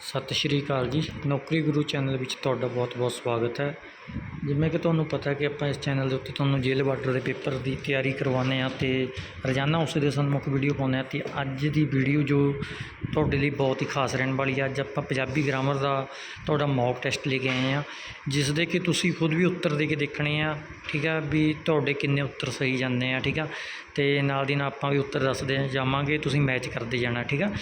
ਸਤਿ ਸ਼੍ਰੀ ਅਕਾਲ ਜੀ। ਨੌਕਰੀ ਗੁਰੂ ਚੈਨਲ ਵਿੱਚ ਤੁਹਾਡਾ ਬਹੁਤ-ਬਹੁਤ ਸਵਾਗਤ ਹੈ। ਜਿਵੇਂ ਕਿ ਤੁਹਾਨੂੰ ਪਤਾ ਕਿ ਆਪਾਂ ਇਸ ਚੈਨਲ ਦੇ ਉੱਤੇ ਤੁਹਾਨੂੰ ਜੇਲ੍ਹ ਬਾਰਡਰ ਦੇ ਪੇਪਰ ਦੀ ਤਿਆਰੀ ਕਰਵਾਉਂਦੇ ਹਾਂ ਤੇ ਰੋਜ਼ਾਨਾ ਉਸ ਦੇ ਸਨਮੁਖ ਵੀਡੀਓ ਪਾਉਂਦੇ ਹਾਂ ਤੇ ਅੱਜ ਦੀ ਵੀਡੀਓ ਜੋ ਤੁਹਾਡੇ ਲਈ ਬਹੁਤ ਹੀ ਖਾਸ ਰਹਿਣ ਵਾਲੀ ਹੈ। ਅੱਜ ਆਪਾਂ ਪੰਜਾਬੀ ਗ੍ਰਾਮਰ ਦਾ ਤੁਹਾਡਾ ਮੌਕ ਟੈਸਟ ਲੈ ਕੇ ਆਏ ਹਾਂ, ਜਿਸ ਦੇ ਕਿ ਤੁਸੀਂ ਖੁਦ ਵੀ ਉੱਤਰ ਦੇ ਕੇ ਦੇਖਣੇ ਆ, ਠੀਕ ਆ, ਵੀ ਤੁਹਾਡੇ ਕਿੰਨੇ ਉੱਤਰ ਸਹੀ ਜਾਂਦੇ ਆ, ਠੀਕ ਆ। ਤੇ ਨਾਲ ਦੀ ਨਾਲ ਆਪਾਂ ਵੀ ਉੱਤਰ ਦੱਸਦੇ ਜਾਵਾਂਗੇ, ਤੁਸੀਂ ਮੈਚ ਕਰਦੇ ਜਾਣਾ, ਠੀਕ ਆ।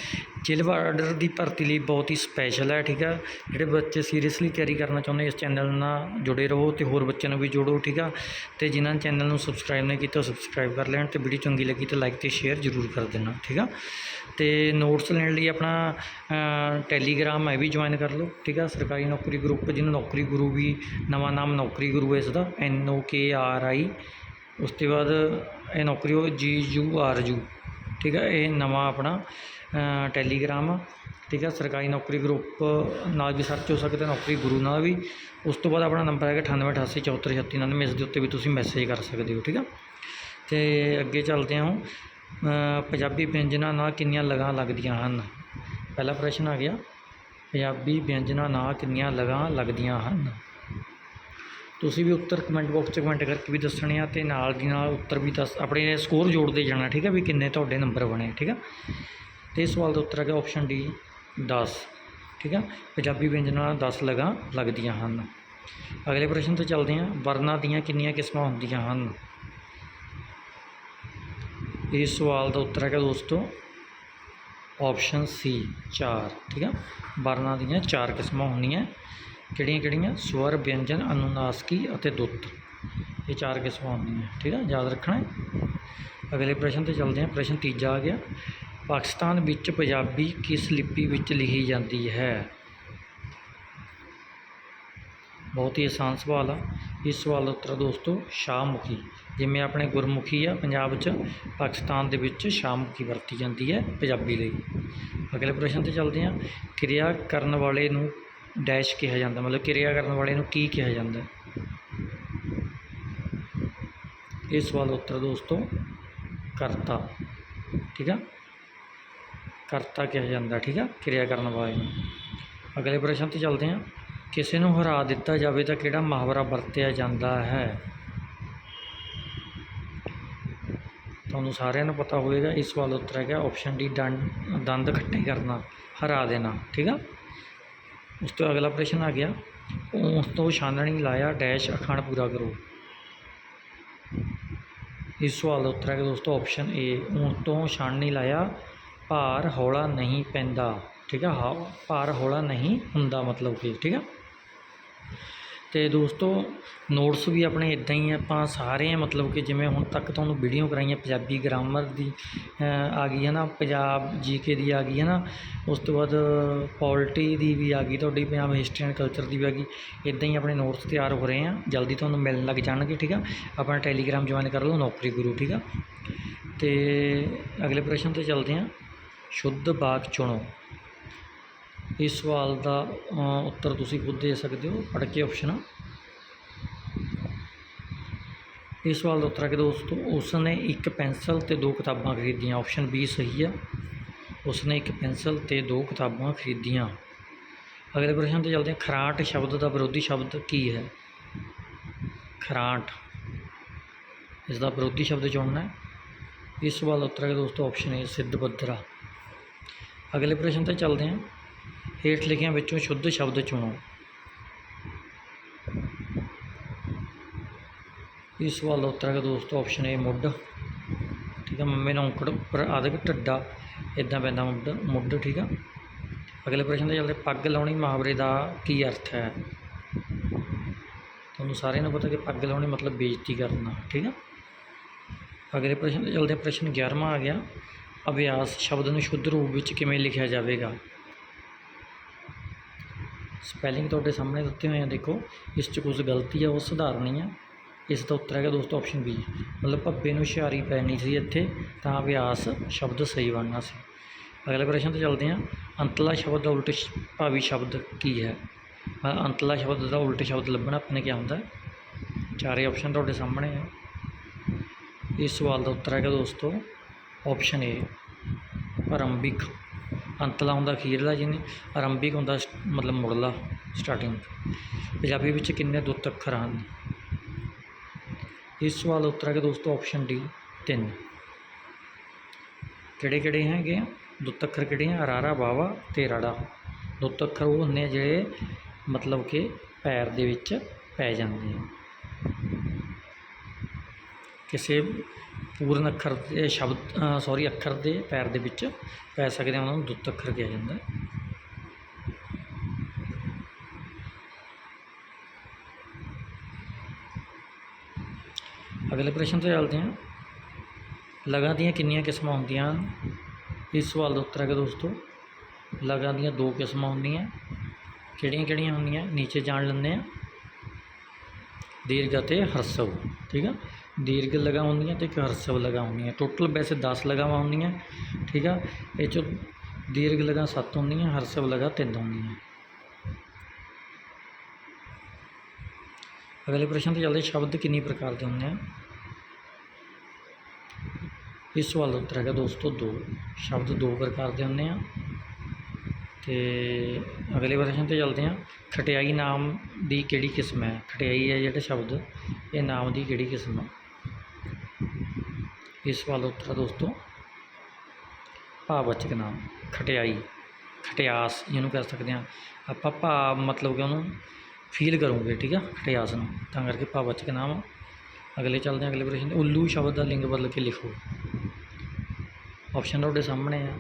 ਜੇਲ੍ਹ ਬਾਰਡਰ ਦੀ ਭਰਤੀ ਲਈ ਬਹੁਤ ਹੀ ਸਪੈਸ਼ਲ ਹੈ, ਠੀਕ ਆ? ਜਿਹੜੇ ਬੱਚੇ ਸੀਰੀਅਸਲੀ ਕੈਰੀ ਕਰਨਾ ਚਾਹੁੰਦੇ ਇਸ ਚੈਨਲ ਨਾਲ ਜੁੜੇ ਰਹੋ ਤੇ ਹੋਰ ਬੱਚਿਆਂ ਨੂੰ ਵੀ ਜੋੜੋ, ਠੀਕ ਆ? ਤੇ ਜਿਨ੍ਹਾਂ ਨੇ ਚੈਨਲ ਨੂੰ ਸਬਸਕ੍ਰਾਈਬ ਨਹੀਂ ਕੀਤਾ ਸਬਸਕ੍ਰਾਈਬ ਕਰ ਲੈਣ ਤੇ ਵੀਡੀਓ ਚੰਗੀ ਲੱਗੀ ਤੇ ਲਾਈਕ ਤੇ ਸ਼ੇਅਰ ਜ਼ਰੂਰ ਕਰ ਦੇਣਾ, ਠੀਕ ਆ? ਤੇ ਨੋਟਸ ਲੈਣ ਲਈ ਆਪਣਾ ਟੈਲੀਗ੍ਰਾਮ ਹੈ ਵੀ ਜੁਆਇਨ ਕਰ ਲਓ, ਠੀਕ ਆ? ਸਰਕਾਰੀ ਨੌਕਰੀ ਗਰੁੱਪ ਜਿਹਨੂੰ ਨੌਕਰੀ ਗੁਰੂ ਵੀ ਨਵਾਂ ਨਾਮ ਨੌਕਰੀ ਗੁਰੂ ਹੈ ਇਸ ਦਾ ਐਨ ਓ ਕੇ ਆਰ ਆਈ ਉਸ ਤੋਂ ਬਾਅਦ ਇਹ ਨੌਕਰੀ ਉਹ ਜੀ ਯੂ ਆਰ ਯੂ ਠੀਕ ਹੈ ਇਹ ਨਵਾਂ ਆਪਣਾ ਟੈਲੀਗ੍ਰਾਮ ਠੀਕ ਆ, ਸਰਕਾਰੀ ਨੌਕਰੀ ਗਰੁੱਪ ਨਾਲ ਵੀ ਸਰਚ ਹੋ ਸਕਦਾ, ਨੌਕਰੀ ਗੁਰੂ ਨਾਲ ਵੀ। ਉਸ ਤੋਂ ਬਾਅਦ ਆਪਣਾ ਨੰਬਰ ਹੈਗਾ 9888743699 ਇਸ ਦੇ ਉੱਤੇ ਵੀ ਤੁਸੀਂ ਮੈਸੇਜ ਕਰ ਸਕਦੇ ਹੋ, ਠੀਕ ਆ। ਅਤੇ ਅੱਗੇ ਚੱਲਦੇ ਹਾਂ ਪੰਜਾਬੀ ਵਿਅੰਜਨਾਂ ਨਾਲ ਕਿੰਨੀਆਂ ਲਗਾਂ ਲੱਗਦੀਆਂ ਹਨ? ਪਹਿਲਾ ਪ੍ਰਸ਼ਨ ਆ ਗਿਆ। ਪੰਜਾਬੀ ਵਿਅੰਜਨਾਂ ਨਾਲ ਕਿੰਨੀਆਂ ਲਗਾਂ ਲੱਗਦੀਆਂ ਹਨ? ਤੁਸੀਂ ਵੀ ਉੱਤਰ ਕਮੈਂਟ ਬਾਕਸ 'ਚ ਕਮੈਂਟ ਕਰਕੇ ਵੀ ਦੱਸਣੇ ਆ ਤੇ ਨਾਲ ਦੀ ਨਾਲ ਉੱਤਰ ਵੀ ਦੱਸ ਆਪਣੇ ਸਕੋਰ ਜੋੜਦੇ ਜਾਣਾ, ਠੀਕ ਆ, ਵੀ ਕਿੰਨੇ ਤੁਹਾਡੇ ਨੰਬਰ ਬਣੇ, ਠੀਕ ਆ। ਤੇ ਇਸ ਸਵਾਲ ਦਾ ਉੱਤਰ ਹੈਗਾ ਆਪਸ਼ਨ ਡੀ 10 ਠੀਕ ਆ? ਪੰਜਾਬੀ ਵਿਅੰਜਨਾਂ ਨਾਲ 10 ਲਗਾਂ ਲੱਗਦੀਆਂ ਹਨ। ਅਗਲੇ ਪ੍ਰਸ਼ਨ ਤੇ ਚੱਲਦੇ ਹਾਂ। ਵਰਨਾਂ ਦੀਆਂ ਕਿੰਨੀਆਂ ਕਿਸਮਾਂ ਹੁੰਦੀਆਂ ਹਨ? ਇਸ ਸਵਾਲ ਦਾ ਉੱਤਰ ਹੈਗਾ ਦੋਸਤੋ ਆਪਸ਼ਨ ਸੀ 4 ਠੀਕ ਆ? ਵਰਨਾਂ ਦੀਆਂ ਚਾਰ ਕਿਸਮਾਂ ਹੁੰਦੀਆਂ ਕਿਹੜੀਆਂ ਕਿਹੜੀਆਂ? ਸਵਰ, ਵਿਅੰਜਨ, ਅਨੁਨਾਸਕੀ ਅਤੇ ਦੁੱਤ। ਇਹ ਚਾਰ ਕਿਸਮਾਂ ਹੁੰਦੀਆਂ। ਠੀਕ ਆ? ਯਾਦ ਰੱਖਣਾ ਅਗਲੇ ਪ੍ਰਸ਼ਨ ਤੇ ਚੱਲਦੇ ਹਾਂ। ਪ੍ਰਸ਼ਨ ਤੀਜਾ ਆ ਗਿਆ। ਪਾਕਿਸਤਾਨ ਵਿੱਚ ਪੰਜਾਬੀ ਕਿਸ ਲਿਪੀ ਵਿੱਚ ਲਿਖੀ ਜਾਂਦੀ ਹੈ? ਬਹੁਤ ਹੀ ਆਸਾਨ ਸਵਾਲ ਆ। ਇਸ ਸਵਾਲ ਦਾ ਉੱਤਰ ਦੋਸਤੋ, ਸ਼ਾਹਮੁਖੀ। ਜਿਵੇਂ ਆਪਣੇ ਗੁਰਮੁਖੀ ਆ, ਪੰਜਾਬ 'ਚ, ਪਾਕਿਸਤਾਨ ਦੇ ਵਿੱਚ ਸ਼ਾਹਮੁਖੀ ਵਰਤੀ ਜਾਂਦੀ ਹੈ ਪੰਜਾਬੀ ਲਈ। ਅਗਲੇ ਪ੍ਰਸ਼ਨ ਤੇ ਚੱਲਦੇ ਹਾਂ। ਕਿਰਿਆ ਕਰਨ ਵਾਲੇ ਨੂੰ ਡੈਸ਼ ਕਿਹਾ ਜਾਂਦਾ। ਮਤਲਬ ਕਿਰਿਆ ਕਰਨ ਵਾਲੇ ਨੂੰ ਕੀ ਕਿਹਾ ਜਾਂਦਾ? ਇਸ ਸਵਾਲ ਦਾ ਉੱਤਰ ਦੋਸਤੋ, ਕਰਤਾ। ਠੀਕ ਆ? ਕਰਤਾ ਕਿਹਾ ਜਾਂਦਾ, ਠੀਕ ਆ? ਕਿਰਿਆ ਕਰਨ ਵਾਲੇ ਨੂੰ। ਅਗਲੇ ਪ੍ਰਸ਼ਨ ਤੇ ਚੱਲਦੇ ਹਾਂ। ਕਿਸੇ ਨੂੰ ਹਰਾ ਦਿੱਤਾ ਜਾਵੇ ਤਾਂ ਕਿਹੜਾ ਮੁਹਾਵਰਾ ਵਰਤਿਆ ਜਾਂਦਾ ਹੈ? ਤੁਹਾਨੂੰ ਸਾਰਿਆਂ ਨੂੰ ਪਤਾ ਹੋਵੇਗਾ, ਇਸ ਸਵਾਲ ਦਾ ਉੱਤਰ ਹੈਗਾ ਆਪਸ਼ਨ ਡੀ ਦੰਦ ਦੰਦ ਇਕੱਠੇ ਕਰਨਾ, ਹਰਾ ਦੇਣਾ, ਠੀਕ ਆ? ਉਸ ਤੋਂ ਅਗਲਾ ਪ੍ਰਸ਼ਨ ਆ ਗਿਆ। ਉਸ ਤੋਂ ਛਾਨਣੀ ਲਾਇਆ ਡੈਸ਼ ਅਖਾਣ ਪੂਰਾ ਕਰੋ। ਇਸ ਸਵਾਲ ਦਾ ਉੱਤਰ ਹੈਗਾ ਦੋਸਤੋ ਆਪਸ਼ਨ ਏ ਊਂਟ ਤੋਂ ਛਾਨਣੀ ਲਾਇਆ ਭਾਰ ਹੌਲਾ ਨਹੀਂ ਪੈਂਦਾ, ਠੀਕ ਆ, ਹਾ- ਭਾਰ ਹੌਲਾ ਨਹੀਂ ਹੁੰਦਾ ਮਤਲਬ ਕਿ, ਠੀਕ ਆ। ਤੇ ਦੋਸਤੋ ਨੋਟਸ ਵੀ ਆਪਣੇ ਇਦਾਂ ਹੀ ਆਪਾਂ ਸਾਰੇ ਮਤਲਬ ਕਿ ਜਿਵੇਂ ਹੁਣ ਤੱਕ ਤੁਹਾਨੂੰ ਵੀਡੀਓ ਕਰਾਈਆਂ, ਪੰਜਾਬੀ ਗ੍ਰਾਮਰ ਦੀ ਆ ਗਈ ਹੈ ਨਾ, ਪੰਜਾਬ ਜੀਕੇ ਦੀ ਆ ਗਈ ਹੈ ਨਾ, ਉਸ ਤੋਂ ਬਾਅਦ ਪੋਲਿਟੀ ਦੀ ਵੀ ਆ ਗਈ, ਤੁਹਾਡੀ ਪੰਜਾਬ ਹਿਸਟਰੀ ਐਂਡ ਕਲਚਰ ਦੀ ਵੀ ਆ ਗਈ, ਇਦਾਂ ਹੀ ਆਪਣੇ ਨੋਟਸ ਤਿਆਰ ਹੋ ਰਹੇ ਆ, ਜਲਦੀ ਤੁਹਾਨੂੰ ਮਿਲਣ ਲੱਗ ਜਾਣਗੇ, ਠੀਕ ਆ। ਆਪਣਾ ਟੈਲੀਗ੍ਰਾਮ ਜੁਆਇਨ ਕਰ ਲਓ, ਨੌਕਰੀ ਗੁਰੂ, ਠੀਕ ਆ। ਤੇ ਅਗਲੇ ਪ੍ਰਸ਼ਨ ਤੇ ਚੱਲਦੇ ਹਾਂ ਸ਼ੁੱਧ ਵਾਕ ਚੁਣੋ। ਇਸ ਸਵਾਲ ਦਾ ਉੱਤਰ ਤੁਸੀਂ ਖੁਦ ਦੇ ਸਕਦੇ ਹੋ। ਪੜ੍ਹ ਕੇ ਆਪਸ਼ਨ ਇਸ ਸਵਾਲ ਦਾ ਉੱਤਰ ਹੈ ਕਿ ਦੋਸਤੋ, ਉਸਨੇ ਇੱਕ ਪੈਨਸਲ ਤੇ ਦੋ ਕਿਤਾਬਾਂ ਖਰੀਦੀਆਂ। ਆਪਸ਼ਨ ਬੀ ਸਹੀ ਆ। ਉਸ ਇੱਕ ਪੈਨਸਲ ਤੇ ਦੋ ਕਿਤਾਬਾਂ ਖਰੀਦੀਆਂ। ਅਗਲੇ ਪ੍ਰਸ਼ਨ ਤੇ ਚੱਲਦੇ ਹਾਂ। ਖਰਾਟ ਸ਼ਬਦ ਦਾ ਵਿਰੋਧੀ ਸ਼ਬਦ ਕੀ ਹੈ? ਖਰਾਟ। ਇਸ ਦਾ ਵਿਰੋਧੀ ਸ਼ਬਦ ਚੁਣਨਾ ਹੈ। ਇਸ ਸਵਾਲ ਦਾ ਉੱਤਰ ਹੈ ਦੋਸਤੋ ਆਪਸ਼ਨ ਏ ਸਿੱਧ ਬੱਦਰਾ ਅਗਲੇ ਪ੍ਰਸ਼ਨ ਤੇ ਚੱਲਦੇ ਹਾਂ। ਹੇਠ ਲਿਖਿਆਂ ਵਿੱਚੋਂ ਸ਼ੁੱਧ ਸ਼ਬਦ ਚੁਣੋ। ਇਸ ਸਵਾਲ ਦਾ ਉੱਤਰ ਹੈ ਦੋਸਤੋ ਆਪਸ਼ਨ ਏ ਮੁੱਢ। ਠੀਕ ਹੈ ਮੰਮੇ ਨੂੰ ਔਂਕੜ ਉੱਪਰ ਆਦਿਕ ਢੱਡਾ ਇਦਾਂ ਪੈਂਦਾ ਮੁੱਢ ਮੁੱਢ, ਠੀਕ ਆ। ਅਗਲੇ ਪ੍ਰਸ਼ਨ ਤੇ ਚੱਲਦੇ ਪੱਗ ਲਾਉਣੀ ਮੁਹਾਵਰੇ ਦਾ ਕੀ ਅਰਥ ਹੈ? ਤੁਹਾਨੂੰ ਸਾਰਿਆਂ ਨੂੰ ਪਤਾ ਕਿ ਪੱਗ ਲਾਉਣੀ ਮਤਲਬ ਬੇਇੱਜ਼ਤੀ ਕਰਨਾ, ਠੀਕ ਆ। ਅਗਲੇ ਪ੍ਰਸ਼ਨ ਤੇ ਚੱਲਦੇ ਪ੍ਰਸ਼ਨ 11ਵਾਂ ਆ ਗਿਆ। ਅਭਿਆਸ ਸ਼ਬਦ ਨੂੰ ਸ਼ੁੱਧ ਰੂਪ ਵਿੱਚ ਕਿਵੇਂ ਲਿਖਿਆ ਜਾਵੇਗਾ? ਸਪੈਲਿੰਗ ਤੁਹਾਡੇ ਸਾਹਮਣੇ ਦਿੱਤੇ ਹੋਏ ਆ, ਦੇਖੋ। ਇਸ 'ਚ ਕੁਝ ਗਲਤੀ ਆ, ਉਹ ਸੁਧਾਰਨੀ ਆ। ਇਸ ਦਾ ਉੱਤਰ ਹੈਗਾ ਦੋਸਤੋ ਆਪਸ਼ਨ ਬੀ ਮਤਲਬ ਭੱਬੇ ਨੂੰ ਹੁਸ਼ਿਆਰੀ ਪੈਣੀ ਸੀ ਇੱਥੇ, ਤਾਂ ਅਭਿਆਸ ਸ਼ਬਦ ਸਹੀ ਬਣਨਾ ਸੀ। ਅਗਲੇ ਪ੍ਰਸ਼ਨ ਤੇ ਚੱਲਦੇ ਹਾਂ। ਅੰਤਲਾ ਸ਼ਬਦ ਦਾ ਉਲਟ ਭਾਵੀ ਸ਼ਬਦ ਕੀ ਹੈ? ਅੰਤਲਾ ਸ਼ਬਦ ਦਾ ਉਲਟ ਸ਼ਬਦ ਲੱਭਣਾ ਆਪਣੇ ਕੀ ਹੁੰਦਾ? ਚਾਰੇ ਆਪਸ਼ਨ ਤੁਹਾਡੇ ਸਾਹਮਣੇ ਆ। ਇਸ ਸਵਾਲ ਦਾ ਉੱਤਰ ਹੈਗਾ ਦੋਸਤੋ ਆਪਸ਼ਨ ਏ ਆਰੰਭਿਕ ਅੰਤਲਾ ਹੁੰਦਾ ਅਖੀਰਲਾ ਜਿਹਨੇ ਆਰੰਭਿਕ ਹੁੰਦਾ, ਮਤਲਬ ਮੁੱਢਲਾ ਸਟਾਰਟਿੰਗ ਪੰਜਾਬੀ ਵਿੱਚ ਕਿੰਨੇ ਦੁੱਤ ਅੱਖਰ ਹਨ? ਇਸ ਸਵਾਲ ਦਾ ਉੱਤਰ ਹੈ ਦੋਸਤੋ ਆਪਸ਼ਨ ਡੀ ਤਿੰਨ। ਕਿਹੜੇ ਕਿਹੜੇ ਹੈਗੇ ਆ? ਦੁੱਤ ਅੱਖਰ ਕਿਹੜੇ ਆ? ਰਾਰਾ ਬਾਵਾ ਤੇ ਰੜਾ। ਦੁੱਤ ਅੱਖਰ ਉਹ ਹੁੰਦੇ ਆ ਜਿਹੜੇ ਮਤਲਬ ਕਿ ਪੈਰ ਦੇ ਵਿੱਚ ਪੈ ਜਾਂਦੇ ਆ। ਕਿਸੇ ਪੂਰਨ ਅੱਖਰ ਦੇ ਸ਼ਬਦ ਸੌਰੀ ਅੱਖਰ ਦੇ ਪੈਰ ਦੇ ਵਿੱਚ ਪੈ ਸਕਦੇ ਆ, ਉਹਨਾਂ ਨੂੰ ਦੁੱਤ ਅੱਖਰ ਕਿਹਾ ਜਾਂਦਾ ਅਗਲੇ ਪ੍ਰਸ਼ਨ ਤੇ ਚੱਲਦੇ ਹਾਂ। ਲਗਾਂ ਦੀਆਂ ਕਿੰਨੀਆਂ ਕਿਸਮਾਂ ਹੁੰਦੀਆਂ ਹਨ? ਇਸ ਸਵਾਲ ਦਾ ਉੱਤਰ ਹੈਗਾ ਦੋਸਤੋ, ਲਗਾਂ ਦੀਆਂ ਦੋ ਕਿਸਮਾਂ ਹੁੰਦੀਆਂ, ਕਿਹੜੀਆਂ ਕਿਹੜੀਆਂ ਹੁੰਦੀਆਂ, ਨੀਚੇ ਜਾਣ ਲੈਂਦੇ ਆ ਦੀਰਘ ਅਤੇ ਹਰਸਵ, ਠੀਕ ਆ? ਦੀਰਘ ਲਗਾ ਹੁੰਦੀਆਂ ਤੇ ਇੱਕ ਹਰਸਵ ਲਗਾ ਹੁੰਦੀਆਂ ਟੋਟਲ ਵੈਸੇ 10 ਲਗਾਵਾਂ ਹੁੰਦੀਆਂ ਠੀਕ ਆ ਇਹ ਚੋਂ ਦੀਰਘ ਲਗਾ 7 ਹੁੰਦੀਆਂ ਹਰਸਵ ਲਗਾ 3 ਹੁੰਦੀਆਂ ਅਗਲੇ ਪ੍ਰਸ਼ਨ ਤੇ ਚੱਲਦੇ ਸ਼ਬਦ ਕਿੰਨੀ ਪ੍ਰਕਾਰ ਦੇ ਹੁੰਦੇ ਆ ਇਸ ਸਵਾਲ ਦਾ ਉੱਤਰ ਹੈਗਾ ਦੋਸਤੋ ਦੋ ਸ਼ਬਦ ਦੋ ਪ੍ਰਕਾਰ ਦੇ ਹੁੰਦੇ ਆ ਤੇ ਅਗਲੇ ਪ੍ਰਸ਼ਨ ਤੇ ਚੱਲਦੇ ਆ ਖਟਿਆਈ ਨਾਮ ਦੀ ਕਿਹੜੀ ਕਿਸਮ ਹੈ ਖਟਿਆਈ ਹੈ ਜਿਹੜਾ ਸ਼ਬਦ ਇਹ ਨਾਮ ਦੀ ਕਿਹੜੀ ਕਿਸਮ ਹੈ ਇਸ ਸਵਾਲ ਦਾ ਉੱਤਰ ਹੈ ਦੋਸਤੋ। ਭਾਵਵਾਚਕ ਨਾਮ, ਖਟਿਆਈ, ਖਟਿਆਸ ਜਿਹਨੂੰ ਕਹਿ ਸਕਦੇ ਆ ਆਪਾਂ ਭਾਵ ਮਤਲਬ ਕਿ ਉਹਨੂੰ ਫੀਲ ਕਰੋਗੇ, ਠੀਕ ਆ, ਖਟਿਆਸ ਨੂੰ। ਤਾਂ ਕਰਕੇ ਭਾਵਵਾਚਕ ਨਾਮ। ਅਗਲੇ ਚੱਲਦੇ ਹਾਂ, ਅਗਲੇ ਪ੍ਰਸ਼ਨ ਉੱਲੂ ਸ਼ਬਦ ਦਾ ਲਿੰਗ ਬਦਲ ਕੇ ਲਿਖੋ। ਆਪਸ਼ਨ ਤੁਹਾਡੇ ਸਾਹਮਣੇ ਆ।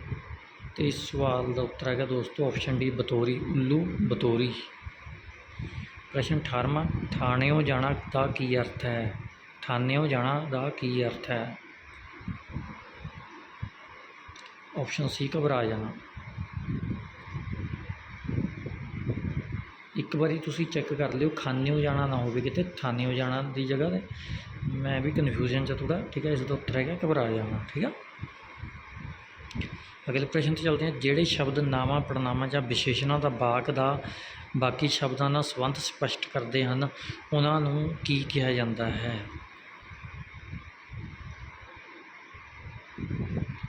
ਤੇ ਇਸ ਸਵਾਲ ਦਾ ਉੱਤਰ ਹੈਗਾ ਦੋਸਤੋ ਆਪਸ਼ਨ ਡੀ ਬਤੋਰੀ। ਉੱਲੂ, ਬਤੋਰੀ। ਪ੍ਰਸ਼ਨ 18ਵਾਂ ਥਾਣਿਓ ਜਾਣਾ ਦਾ ਕੀ ਅਰਥ ਹੈ? ਥਾਣਿਓ ਜਾਣਾ ਦਾ ਕੀ ਅਰਥ ਹੈ? ਆਪਸ਼ਨ ਸੀ ਘਬਰਾ ਜਾਣਾ। ਇੱਕ ਵਾਰੀ ਤੁਸੀਂ ਚੈੱਕ ਕਰ ਲਿਓ ਖਾਨਿਓ ਜਾਣਾ ਨਾ ਹੋਵੇ ਕਿਤੇ ਥਾਨਿਓ ਜਾਣਾ ਦੀ ਜਗ੍ਹਾ ਤੇ। ਮੈਂ ਵੀ ਕਨਫਿਊਜ਼ਨ ਚ ਥੋੜਾ ਠੀਕ ਹੈ, ਇਸ ਦਾ ਉੱਤਰ ਹੈਗਾ, ਘਬਰਾ ਜਾਣਾ, ਠੀਕ ਆ? ਅਗਲੇ ਪ੍ਰਸ਼ਨ ਤੇ ਚੱਲਦੇ ਹਾਂ, ਜਿਹੜੇ ਸ਼ਬਦ ਨਾਵਾਂ ਪੜਨਾਵਾਂ ਜਾਂ ਵਿਸ਼ੇਸ਼ਣਾਂ ਦਾ ਵਾਕ ਦਾ, ਬਾਕੀ ਸ਼ਬਦਾਂ ਨਾਲ ਸੰਬੰਧ ਸਪਸ਼ਟ ਕਰਦੇ ਹਨ, ਉਹਨਾਂ ਨੂੰ ਕੀ ਕਿਹਾ ਜਾਂਦਾ ਹੈ?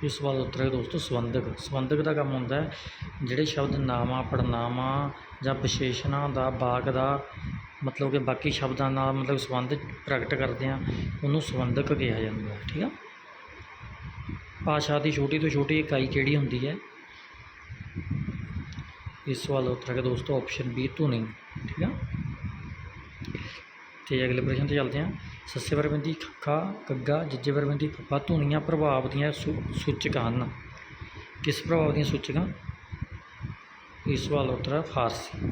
ਇਸ ਸਵਾਲ ਦਾ ਉੱਤਰ ਦੋਸਤੋ, ਸੰਬੰਧਕ। ਸੰਬੰਧਕ ਦਾ ਕੰਮ ਹੁੰਦਾ ਜਿਹੜੇ ਸ਼ਬਦ ਨਾਵਾਂ ਪੜਨਾਵਾਂ ਜਾਂ ਵਿਸ਼ੇਸ਼ਣਾਂ ਦਾ ਵਾਕ ਦਾ ਮਤਲਬ ਕਿ ਬਾਕੀ ਸ਼ਬਦਾਂ ਨਾਲ ਮਤਲਬ ਸੰਬੰਧ ਪ੍ਰਗਟ ਕਰਦੇ ਆ ਉਹਨੂੰ ਸੰਬੰਧਕ ਕਿਹਾ ਜਾਂਦਾ ਹੈ, ਠੀਕ ਆ? ਭਾਸ਼ਾ ਦੀ ਛੋਟੀ ਤੋਂ ਛੋਟੀ ਇਕਾਈ ਕਿਹੜੀ ਹੁੰਦੀ ਹੈ? ਇਸ ਸਵਾਲ ਦਾ ਉੱਤਰ ਹੈ ਦੋਸਤੋ, ਆਪਸ਼ਨ ਬੀ ਧੁਨੀ, ਠੀਕ ਆ? ਤੇ ਅਗਲੇ ਪ੍ਰਸ਼ਨ ਤੇ ਚੱਲਦੇ ਹਾਂ। ਸੱਸੇ ਵਰਬੰਦੀ, ਖੱਖਾ, ਗੱਗਾ, ਜੱਜੇ ਵਰਬੰਦੀ, ਫੱਫਾ, ਧੁਨੀਆਂ, ਪ੍ਰਭਾਵ ਦੀਆਂ ਸੂ- ਸੂਚਕ ਹਨ। ਕਿਸ ਪ੍ਰਭਾਵ ਦੀਆਂ ਸੂਚਕਾਂ? ਇਸ ਸਵਾਲ ਦਾ ਉੱਤਰ ਹੈ ਫਾਰਸੀ।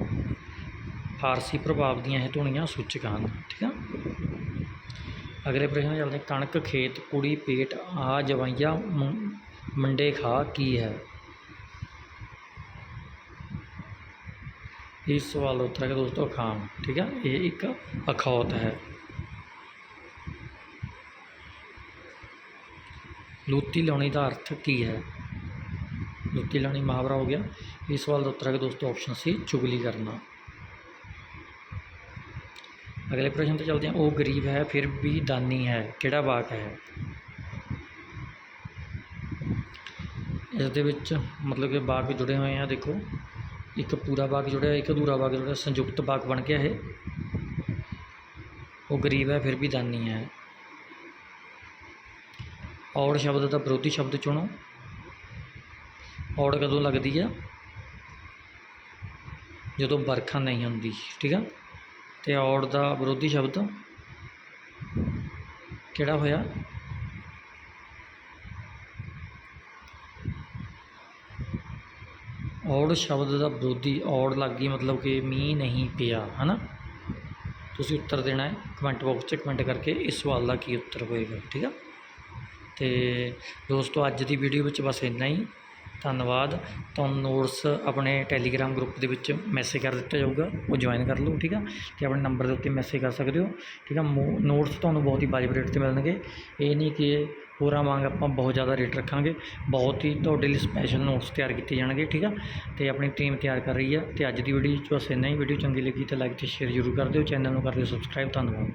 ਫਾਰਸੀ ਪ੍ਰਭਾਵ ਦੀਆਂ ਇਹ ਧੁਨੀਆਂ, ਸੂਚਕ ਹਨ, ਠੀਕ ਆ? ਅਗਲੇ ਪ੍ਰਸ਼ਨ ਤੇ ਚੱਲਦੇ ਹਾਂ। ਕਣਕ, ਖੇਤ, ਕੁੜੀ, ਪੇਟ, ਆ, ਜਵਾਈਆ, ਮੁੰ- ਮੰਡੇ ਖਾ, ਕੀ ਹੈ? ਇਸ ਸਵਾਲ ਦਾ ਉੱਤਰ ਹੈ ਦੋਸਤੋ ਅਖਾਣ ਠੀਕ ਹੈ ਇਹ ਇੱਕ ਅਖੌਤ ਹੈ। ਲੂਤੀ ਲਾਉਣੀ ਦਾ ਅਰਥ ਕੀ ਹੈ? ਲੂਤੀ ਲਾਉਣੀ ਮੁਹਾਵਰਾ ਹੋ ਗਿਆ। ਇਸ ਸਵਾਲ ਦਾ ਉੱਤਰ ਹੈ ਦੋਸਤੋ ਆਪਸ਼ਨ ਸੀ ਚੁਗਲੀ ਕਰਨਾ। ਅਗਲੇ ਪ੍ਰਸ਼ਨ ਤੇ ਚੱਲਦੇ ਹਾਂ। ਉਹ ਗਰੀਬ ਹੈ, ਫਿਰ ਵੀ ਦਾਨੀ ਹੈ। ਕਿਹੜਾ ਵਾਕ ਹੈ? ਇਸ ਦੇ ਵਿੱਚ ਮਤਲਬ ਕਿ ਵਾਕ ਜੁੜੇ ਹੋਏ ਆ, ਦੇਖੋ। ਇੱਕ ਪੂਰਾ ਬਾਗ ਜੁੜਿਆ ਇੱਕ ਅਧੂਰਾ ਬਾਗ ਜੁੜਿਆ ਸੰਯੁਕਤ ਬਾਗ ਬਣ ਗਿਆ ਇਹ। ਉਹ ਗਰੀਬ ਹੈ, ਫਿਰ ਵੀ ਦਾਨੀ ਹੈ। ਔੜ ਸ਼ਬਦ ਦਾ ਵਿਰੋਧੀ ਸ਼ਬਦ ਚੁਣੋ। ਔੜ ਕਦੋਂ ਲੱਗਦੀ ਆ? ਜਦੋਂ ਵਰਖਾ ਨਹੀਂ ਹੁੰਦੀ, ਠੀਕ ਆ? ਤੇ ਔੜ ਦਾ ਵਿਰੋਧੀ ਸ਼ਬਦ ਕਿਹੜਾ ਹੋਇਆ? ਔੜ ਸ਼ਬਦ ਦਾ ਵਿਰੋਧੀ ਔੜ ਲੱਗ ਗਈ, ਮਤਲਬ ਕਿ ਮੀਂਹ ਨਹੀਂ ਪਿਆ, ਹਨਾ? ਤੁਸੀਂ ਉੱਤਰ ਦੇਣਾ ਹੈ ਕਮੈਂਟ ਬਾਕਸ 'ਚ ਕਮੈਂਟ ਕਰਕੇ ਇਸ ਸਵਾਲ ਦਾ ਕੀ ਉੱਤਰ ਹੋਏਗਾ, ਠੀਕ ਆ? ਤੇ ਦੋਸਤੋ, ਅੱਜ ਦੀ ਵੀਡੀਓ ਵਿੱਚ ਬਸ ਇੰਨਾ ਹੀ। ਧੰਨਵਾਦ। ਤੁਹਾਨੂੰ ਨੋਟਸ ਆਪਣੇ ਟੈਲੀਗ੍ਰਾਮ ਗਰੁੱਪ ਦੇ ਵਿੱਚ ਮੈਸੇਜ ਕਰ ਦਿੱਤਾ ਜਾਊਗਾ। ਉਹ ਜੁਆਇਨ ਕਰ ਲਓ, ਠੀਕ ਆ? ਤੇ ਆਪਣੇ ਨੰਬਰ ਦੇ ਉੱਤੇ ਮੈਸੇਜ ਕਰ ਸਕਦੇ ਹੋ, ਠੀਕ ਆ? ਨੋਟਸ ਤੁਹਾਨੂੰ ਬਹੁਤ ਹੀ ਵਾਜਬ ਰੇਟ ਤੇ ਮਿਲਣਗੇ। ਇਹ ਨਹੀਂ ਕਿ ਹੋਰਾਂ ਵਾਂਗ ਆਪਾਂ ਬਹੁਤ ਜ਼ਿਆਦਾ ਰੇਟ ਰੱਖਾਂਗੇ। ਬਹੁਤ ਹੀ ਤੁਹਾਡੇ ਲਈ ਸਪੈਸ਼ਲ ਨੋਟਸ ਤਿਆਰ ਕੀਤੇ ਜਾਣਗੇ, ਠੀਕ ਆ? ਤੇ ਆਪਣੀ ਟੀਮ ਤਿਆਰ ਕਰ ਰਹੀ ਆ। ਤੇ ਅੱਜ ਦੀ ਵੀਡੀਓ 'ਚ ਬਸ ਇੰਨਾ ਹੀ। ਵੀਡੀਓ ਚੰਗੀ ਲੱਗੀ ਤਾਂ ਲਾਈਕ ਤੇ ਸ਼ੇਅਰ ਜ਼ਰੂਰ ਕਰ ਦਿਓ। ਚੈਨਲ ਨੂੰ ਕਰ ਦਿਓ ਸਬਸਕ੍ਰਾਈਬ ਧੰਨਵਾਦ।